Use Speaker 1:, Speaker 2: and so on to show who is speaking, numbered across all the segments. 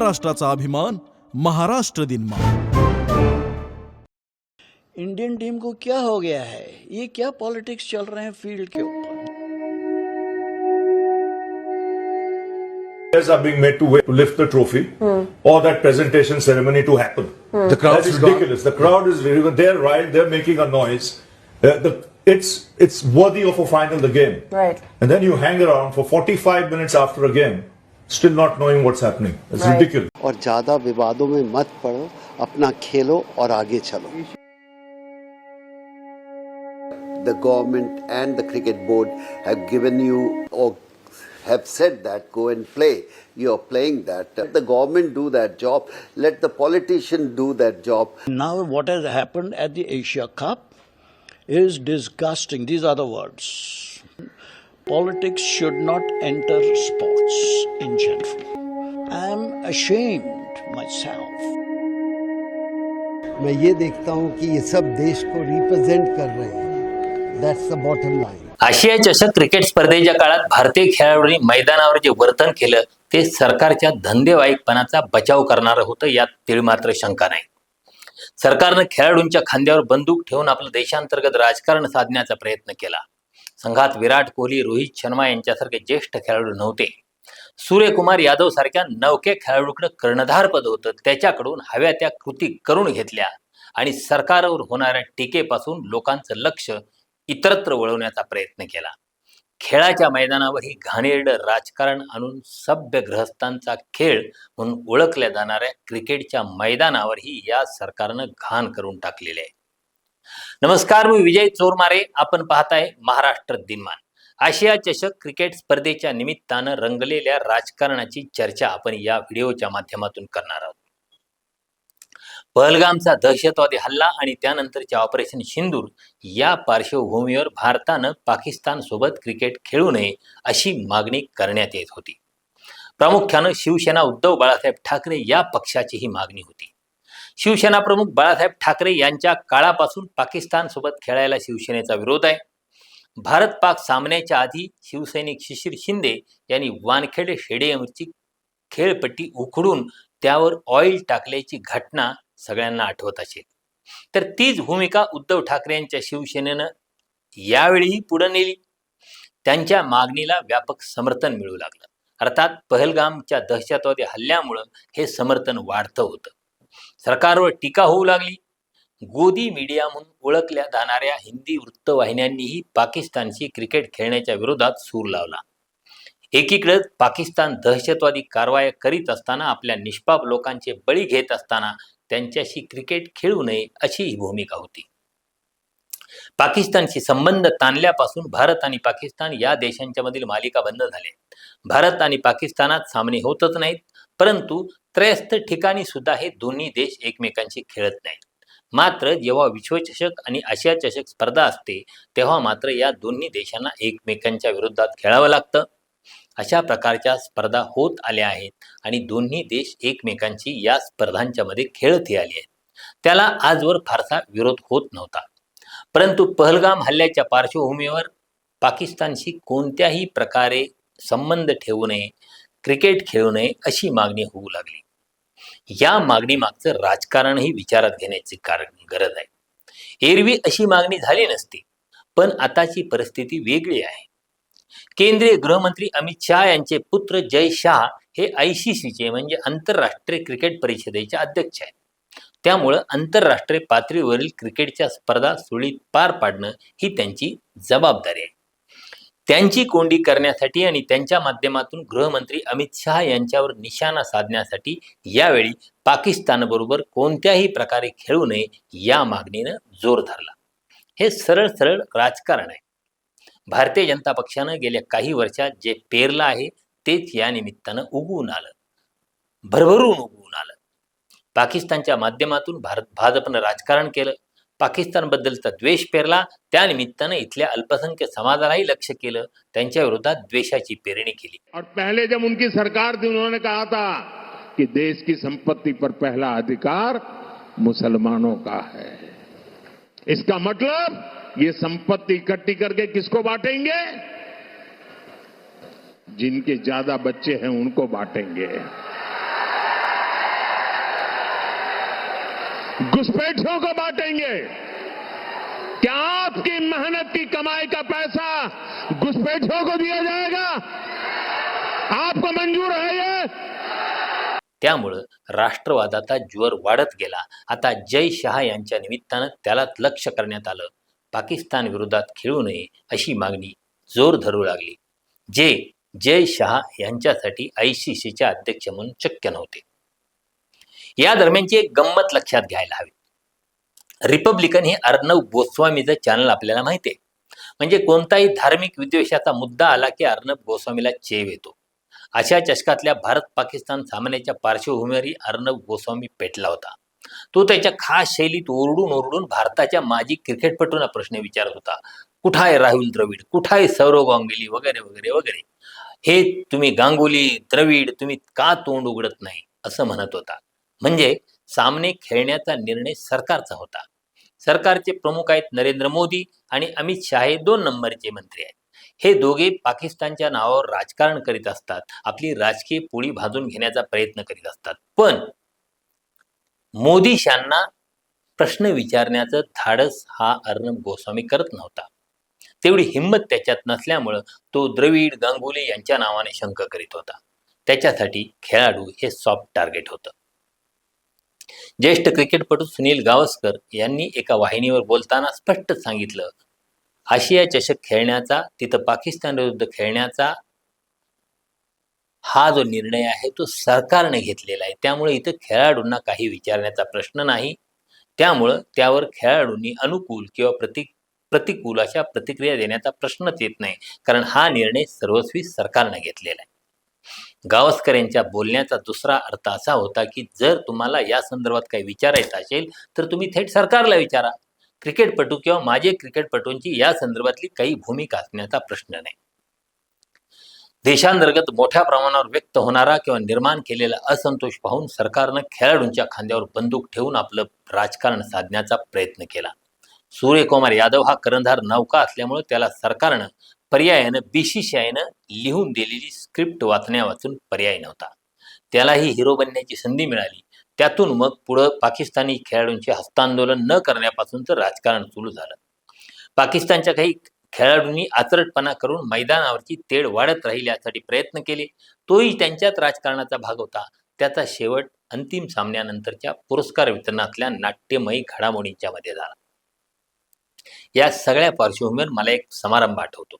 Speaker 1: राष्ट्राचा अभिमान महाराष्ट्र दिन मा
Speaker 2: इंडियन टीम को क्या हो गया है ये क्या पॉलिटिक्स चल रहे हैं फ़ील्ड के ऊपर
Speaker 3: players are being made to wait to lift the trophy or that presentation ceremony to happen.
Speaker 4: The crowd
Speaker 3: That is
Speaker 4: gone.
Speaker 3: ridiculous. The crowd is they're right, they're making a noise. Uh, the, it's it's worthy of a final the game.
Speaker 5: Right.
Speaker 3: And then you hang around for 45 minutes after a game, still not knowing what's happening. It's
Speaker 5: Right.
Speaker 3: ridiculous.
Speaker 6: और ज्यादा विवादों में मत पड़ो अपना खेलो और आगे चलो the government and the cricket board have given you or have said that go and play you are playing that let the government do that job let the politician do that job
Speaker 2: Now, what has happened at the Asia Cup is disgusting. These are the words. Politics should not enter Sports in general. I am ashamed myself.
Speaker 7: मैं ये देखता हूँ कि ये सब देश को represent कर रहे हैं। दैट्स द बॉटम लाइन
Speaker 8: आशिया चषक क्रिकेट स्पर्धेच्या काळात भारतीय खेळाडूंनी मैदानावर जे वर्तन केलं ते सरकारच्या धंदेवाईकपणाचा बचाव करणारं होतं यात तिळमात्र शंका नाही. सरकारनं खेळाडूंच्या खांद्यावर बंदूक ठेवून आपलं देशांतर्गत राजकारण साधण्याचा प्रयत्न केला. संघात विराट कोहली रोहित शर्मा यांच्यासारखे ज्येष्ठ खेळाडू नव्हते. सूर्यकुमार यादव सारख्या नवके खेळाडूकडे कर्णधारपद होतं. त्याच्याकडून हव्या त्या कृती करून घेतल्या. आणि सरकारवर होणाऱ्या टीकेपासून लोकांचं लक्ष इतरत्र वळवण्याचा प्रयत्न केला. खेळाच्या मैदानावर ही घाणेरडं राजकारण आणून सभ्य ग्रहस्थांचा खेळ म्हणून ओळखल्या जाणाऱ्या क्रिकेटच्या मैदानावरही या सरकारनं घाण करून टाकलेले आहे. नमस्कार मी विजय चोरमारे. आपण पाहताय महाराष्ट्र दिनमान. आशिया चषक क्रिकेट स्पर्धेच्या निमित्तानं रंगलेल्या राजकारणाची चर्चा आपण या व्हिडिओच्या माध्यमातून करणार आहोत. पहलगामचा दहशतवादी हल्ला आणि त्यानंतरच्या ऑपरेशन सिंदूर या पार्श्वभूमीवर भारतानं पाकिस्तान सोबत क्रिकेट खेळू नये अशी मागणी करण्यात येत होती. प्रामुख्यानं शिवसेना उद्धव बाळासाहेब ठाकरे या पक्षाची ही मागणी होती. शिवसेना प्रमुख बाळासाहेब ठाकरे यांच्या काळापासून पाकिस्तान सोबत खेळायला शिवसेनेचा विरोध आहे. भारत पाक सामन्याच्या आधी शिवसैनिक शिशिर शिंदे यांनी वानखेडे स्टेडियमची खेळपट्टी उखडून त्यावर ऑइल टाकल्याची घटना सगळ्यांना आठवत असेल. तर तीच भूमिका उद्धव ठाकरे यांच्या शिवसेनेनं यावेळीही पुढे नेली. त्यांच्या मागणीला व्यापक समर्थन मिळू लागलं. अर्थात पहलगामच्या दहशतवादी हल्ल्यामुळं हे समर्थन वाढतं होतं. सरकारवर टीका होऊ लागली. गोदी मीडिया म्हणून ओळखल्या जाणाऱ्या हिंदी वृत्तवाहिन्यांनीही पाकिस्तानशी क्रिकेट खेळण्याच्या विरोधात सूर लावला. एकीकडे पाकिस्तान दहशतवादी कारवाया करीत असताना आपल्या निष्पाप लोकांचे बळी घेत असताना त्यांच्याशी क्रिकेट खेळू नये अशी ही भूमिका होती. पाकिस्तानशी संबंध ताणल्यापासून भारत आणि पाकिस्तान या देशांच्या मधील मालिका बंद झाल्या भारत आणि पाकिस्तानात सामने होतच नाहीत परंतु त्रयस्थ ठिकाणी सुद्धा हे दोन्ही देश एकमेकांशी खेळत नाहीत. मात्र जेव्हा विश्वचषक आणि आशिया चषक स्पर्धा असते तेव्हा मात्र या दोन्ही देशांना एकमेकांच्या विरोधात खेळावं लागतं. अशा प्रकारच्या स्पर्धा होत आल्या आहेत आणि दोन्ही देश एकमेकांशी या स्पर्धांच्या मध्ये खेळतही आले आहेत. त्याला आजवर फारसा विरोध होत नव्हता. परंतु पहलगाम हल्ल्याच्या पार्श्वभूमीवर पाकिस्तानशी कोणत्याही प्रकारे संबंध ठेवू नये क्रिकेट खेळू नये अशी मागणी होऊ लागली. या मागणीमागचं राजकारणही विचारात घेण्याची कारण गरज आहे. एरवी अशी मागणी झाली नसती पण आताची परिस्थिती वेगळी आहे. केंद्रीय गृहमंत्री अमित शहा यांचे पुत्र जय शाह हे आयसीसीचे म्हणजे आंतरराष्ट्रीय क्रिकेट परिषदेचे अध्यक्ष आहेत. त्यामुळं आंतरराष्ट्रीय पातळीवरील क्रिकेटच्या स्पर्धा सुळीत पार पाडणं ही त्यांची जबाबदारी आहे. त्यांची कोंडी करण्यासाठी आणि त्यांच्या माध्यमातून गृहमंत्री अमित शहा यांच्यावर निशाणा साधण्यासाठी यावेळी पाकिस्तानबरोबर कोणत्याही प्रकारे खेळू नये या मागणीनं जोर धरला. हे सरळ सरळ राजकारण आहे. भारतीय जनता पक्षानं गेल्या काही वर्षात जे पेरलं आहे तेच या निमित्तानं उगवून आलं. भरभरून उगवून आलं. पाकिस्तानच्या माध्यमातून भारत भाजपनं राजकारण केलं. पाकिस्तानबद्दलचा द्वेष पेरला त्यानिमित्तानं इथल्या अल्पसंख्य समाजालाही लक्ष केलं, त्यांच्या विरोधात द्वेषाची पेरणी केली.
Speaker 4: और पहले जब उनकी सरकार थी, उन्होंने कहा था कि देश की संपत्ति पर पहला अधिकार मुसलमानों का है। इसका मतलब ये संपत्ति इकट्ठी करके किसको बांटेंगे? जिनके ज़्यादा बच्चे हैं, उनको बांटेंगे। घुसपैठियों को बांटेंगे। क्या आपकी मेहनत की कमाई का पैसा घुसपैठियों को दिया जाएगा? आपको मंजूर है ये?
Speaker 8: त्यामुळं राष्ट्रवादाचा ज्वर वाढत गेला. आता जय शहा यांच्या निमित्तानं त्याला लक्ष करण्यात आलं. पाकिस्तान विरोधात खेळू नये अशी मागणी जोर धरू लागली. जे जय शहा यांच्यासाठी आय सी सीचे अध्यक्ष म्हणून शक्य नव्हते. या दरम्यानची एक गंमत लक्षात घ्यायला हवी. रिपब्लिकन हे अर्णव गोस्वामीचं चॅनल आपल्याला माहिती आहे म्हणजे कोणताही धार्मिक विद्वेषाचा मुद्दा आला की अर्णब गोस्वामीला चेव येतो. अशा चषकातल्या भारत पाकिस्तान सामन्याच्या पार्श्वभूमीवरही अर्णब गोस्वामी पेटला होता. तो त्याच्या खास शैलीत ओरडून ओरडून भारताच्या माजी क्रिकेटपटूंना प्रश्न विचारत होता. कुठं आहे राहुल द्रविड? कुठं आहे सौरव गांगुली? वगैरे वगैरे वगैरे. हे तुम्ही गांगुली द्रविड तुम्ही का तोंड उघडत नाही? असं म्हणत होता. म्हणजे सामने खेळण्याचा निर्णय सरकारचा होता. सरकारचे प्रमुख आहेत नरेंद्र मोदी आणि अमित शाह हे दोन नंबरचे मंत्री आहेत. हे दोघे पाकिस्तानच्या नावावर राजकारण करीत असतात. आपली राजकीय पोळी भाजून घेण्याचा प्रयत्न करीत असतात. पण मोदी शांना प्रश्न विचारण्याचं धाडस हा अर्णब गोस्वामी करत नव्हता. तेवढी हिंमत त्याच्यात नसल्यामुळं तो द्रविड गांगुली यांच्या नावाने शंक करीत होता. त्याच्यासाठी खेळाडू हे सॉफ्ट टार्गेट होतं. ज्येष्ठ क्रिकेटपटू सुनील गावस्कर यांनी एका वाहिनीवर बोलताना स्पष्ट सांगितलं आशिया चषक खेळण्याचा तिथं पाकिस्तान विरुद्ध खेळण्याचा हा जो निर्णय आहे तो सरकारने घेतलेला आहे. त्यामुळे इथं खेळाडूंना काही विचारण्याचा प्रश्न नाही. त्यामुळं त्यावर खेळाडूंनी अनुकूल किंवा प्रति प्रतिकूल अशा प्रतिक्रिया देण्याचा प्रश्नच येत नाही. कारण हा निर्णय सर्वस्वी सरकारने घेतलेला आहे. गावस्कर यांच्या बोलण्याचा दुसरा अर्थ असा होता की जर तुम्हाला या संदर्भात काही विचारायचं असेल तर तुम्ही थेट सरकारला विचारा. क्रिकेटपटू किंवा माझे क्रिकेटपटूंची या संदर्भातली काही भूमिका असण्याचा प्रश्न नाही. देशांतर्गत मोठ्या प्रमाणावर व्यक्त होणारा किंवा निर्माण केलेला असंतोष पाहून सरकारनं खेळाडूंच्या खांद्यावर बंदूक ठेवून आपलं राजकारण साधण्याचा प्रयत्न केला. सूर्यकुमार यादव हा कर्णधार नौका असल्यामुळे त्याला सरकारनं पर्यायानं बीसीसीआयनं लिहून दिलेली स्क्रिप्ट वाचण्या वाचून पर्याय नव्हता. त्यालाही हिरो बनण्याची संधी मिळाली. त्यातून मग पुढं पाकिस्तानी खेळाडूंचे हस्तांदोलन न करण्यापासूनचं राजकारण सुरू झालं. पाकिस्तानच्या काही खेळाडूंनी आचरटपणा करून मैदानावरची तेढ वाढत राहील यासाठी प्रयत्न केले. तोही त्यांच्यात राजकारणाचा भाग होता. त्याचा शेवट अंतिम सामन्यानंतरच्या पुरस्कार वितरणातल्या नाट्यमयी घडामोडींच्या मध्ये झाला. या सगळ्या पार्श्वभूमीवर मला एक समारंभ आठवतो.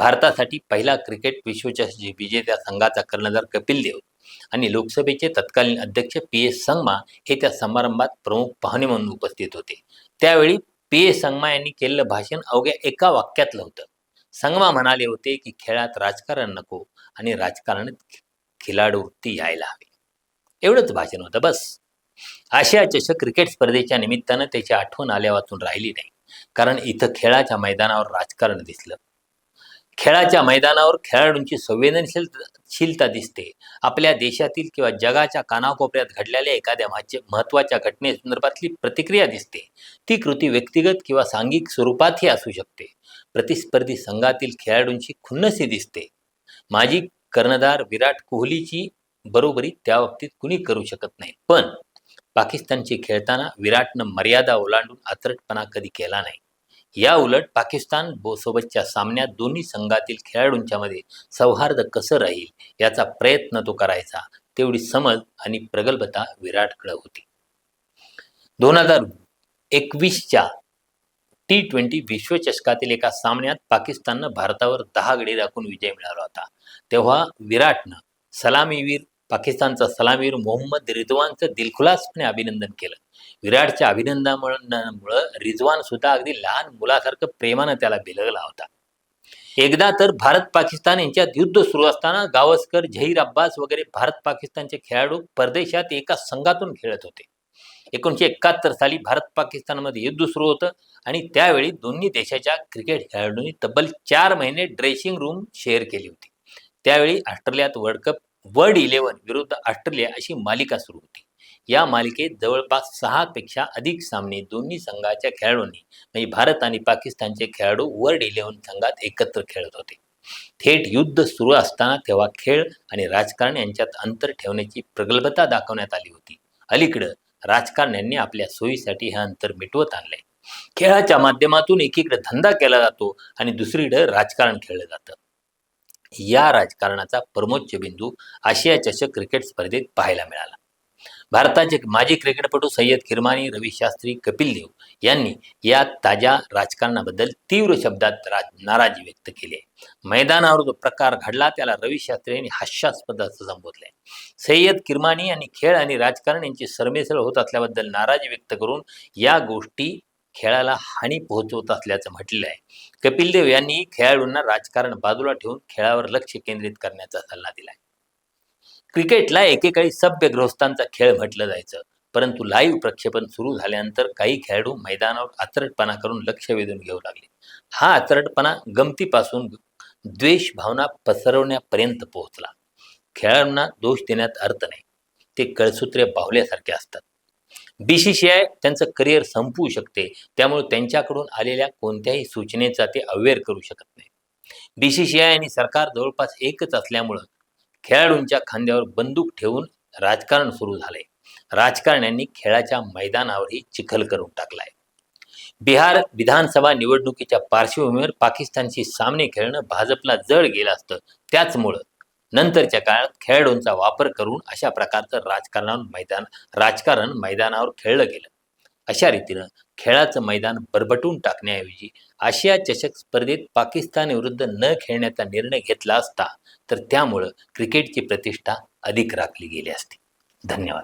Speaker 8: भारतासाठी पहिला क्रिकेट विश्वचषक विजेत्या संघाचा कर्णधार कपिल देव आणि लोकसभेचे तत्कालीन अध्यक्ष पी एस संगमा हे त्या समारंभात प्रमुख पाहुणे म्हणून उपस्थित होते. त्यावेळी पी एस संगमा यांनी केलेलं भाषण अवघ्या एका वाक्यातलं होतं. संगमा म्हणाले होते की खेळात राजकारण नको आणि राजकारणात खिलाडू वृत्ती यायला हवी. एवढंच भाषण होतं बस. आशिया चषक क्रिकेट स्पर्धेच्या निमित्तानं त्याची आठवण आल्या वाचून राहिली नाही. कारण इथं खेळाच्या मैदानावर राजकारण दिसलं. खेळाच्या मैदानावर खेळाडूंची संवेदनशीलशीलता दिसते. आपल्या देशातील किंवा जगाच्या कानाकोपऱ्यात घडलेल्या एखाद्या महत्त्वाच्या घटनेसंदर्भातली प्रतिक्रिया दिसते. ती कृती व्यक्तिगत किंवा सांघिक स्वरूपातही असू शकते. प्रतिस्पर्धी संघातील खेळाडूंची खुन्नसी दिसते. माजी कर्णधार विराट कोहलीची बरोबरी त्या बाबतीत कुणी करू शकत नाही. पण पाकिस्तानशी खेळताना विराटनं मर्यादा ओलांडून आतरटपणा कधी केला नाही. या उलट पाकिस्तान सोबतच्या सामन्यात दोन्ही संघातील खेळाडूंच्या मध्ये सौहार्द कसं राहील याचा प्रयत्न तो करायचा तेवढी समज आणि प्रगल्भता विराटकडे होती. दोन हजार एकवीसच्या टी ट्वेंटी विश्वचषकातील एका सामन्यात पाकिस्ताननं भारतावर दहा गडी राखून विजय मिळवला होता. तेव्हा विराटनं सलामीवीर पाकिस्तानचा सलामीवीर मोहम्मद रिजवानचं दिलखुलासपणे अभिनंदन केलं. विराटच्या अभिनंदामुळं रिजवान सुद्धा अगदी लहान मुलासारखं प्रेमानं त्याला बिलगला होता. एकदा तर भारत पाकिस्तान यांच्यात युद्ध सुरू असताना गावस्कर झहीर अब्बास वगैरे भारत पाकिस्तानचे खेळाडू परदेशात एका संघातून खेळत होते. एकोणीशे एकाहत्तर साली भारत पाकिस्तानमध्ये युद्ध सुरू होतं आणि त्यावेळी दोन्ही देशाच्या क्रिकेट खेळाडूंनी तब्बल चार महिने ड्रेसिंग रूम शेअर केली होती. त्यावेळी ऑस्ट्रेलियात वर्ल्ड कप वर्ल्ड इलेव्हन विरुद्ध ऑस्ट्रेलिया अशी मालिका सुरू होती. या मालिकेत जवळपास सहापेक्षा अधिक सामने दोन्ही संघाच्या खेळाडूंनी म्हणजे भारत आणि पाकिस्तानचे खेळाडू वर्ल्ड इलेव्हन संघात एकत्र खेळत होते. थेट युद्ध सुरू असताना तेव्हा खेळ आणि राजकारण यांच्यात अंतर ठेवण्याची प्रगल्भता दाखवण्यात आली होती. अलीकडं राजकारण्यांनी आपल्या सोयीसाठी हे अंतर मिटवत आणलंय. खेळाच्या माध्यमातून एकीकडे धंदा केला जातो आणि दुसरीकडे राजकारण खेळलं जातं. या राजकारणाचा परमोच्च बिंदू आशिया चषक क्रिकेट स्पर्धेत पाहायला मिळाला. भारताचे माजी क्रिकेटपटू सय्यद किरमानी रवी शास्त्री कपिल देव यांनी या ताज्या राजकारणाबद्दल तीव्र शब्दात राज नाराजी व्यक्त केली आहे. मैदानावर जो प्रकार घडला त्याला रवी शास्त्री यांनी हास्यास्पद असं संबोधलंय सय्यद किरमानी यांनी खेळ आणि राजकारण यांची सरमिसळ होत असल्याबद्दल नाराजी व्यक्त करून या गोष्टी खेळाला हानी पोहोचवत असल्याचं म्हटलेलं आहे. कपिल देव यांनी खेळाडूंना राजकारण बाजूला ठेवून खेळावर लक्ष केंद्रित करण्याचा सल्ला दिलाय क्रिकेटला एकेकाळी सभ्य गृहस्थांचा खेळ म्हटलं जायचं. परंतु लाईव्ह प्रक्षेपण सुरू झाल्यानंतर काही खेळाडू मैदानावर आचरटपणा करून लक्ष वेधून घेऊ लागले. हा आचरटपणा गमतीपासून द्वेष भावना पसरवण्यापर्यंत पोहोचला. खेळाडूंना दोष देण्यात अर्थ नाही. ते कळसूत्रे बाहुल्यासारखे असतात. बीसीसीआय त्यांचं करिअर संपवू शकते. त्यामुळे त्यांच्याकडून आलेल्या कोणत्याही सूचनेचा ते अवेअर करू शकत नाही. बीसीसीआय आणि सरकार जवळपास एकच असल्यामुळं खेळाडूंच्या खांद्यावर बंदूक ठेवून राजकारण सुरू झालंय. राजकारण्यांनी खेळाच्या मैदानावरही चिखल करून टाकलाय. बिहार विधानसभा निवडणुकीच्या पार्श्वभूमीवर पाकिस्तानशी सामने खेळणं भाजपला जड गेलं असतं. त्याचमुळं नंतरच्या काळात खेळाडूंचा वापर करून अशा प्रकारचं राजकारणावर मैदान राजकारण मैदानावर खेळलं गेलं. अशा रीतीनं खेळाचं मैदान बरबटून टाकण्याऐवजी आशिया चषक स्पर्धेत पाकिस्तानविरुद्ध न खेळण्याचा निर्णय घेतला असता तर त्यामुळं क्रिकेटची प्रतिष्ठा अधिक राखली गेली असती. धन्यवाद.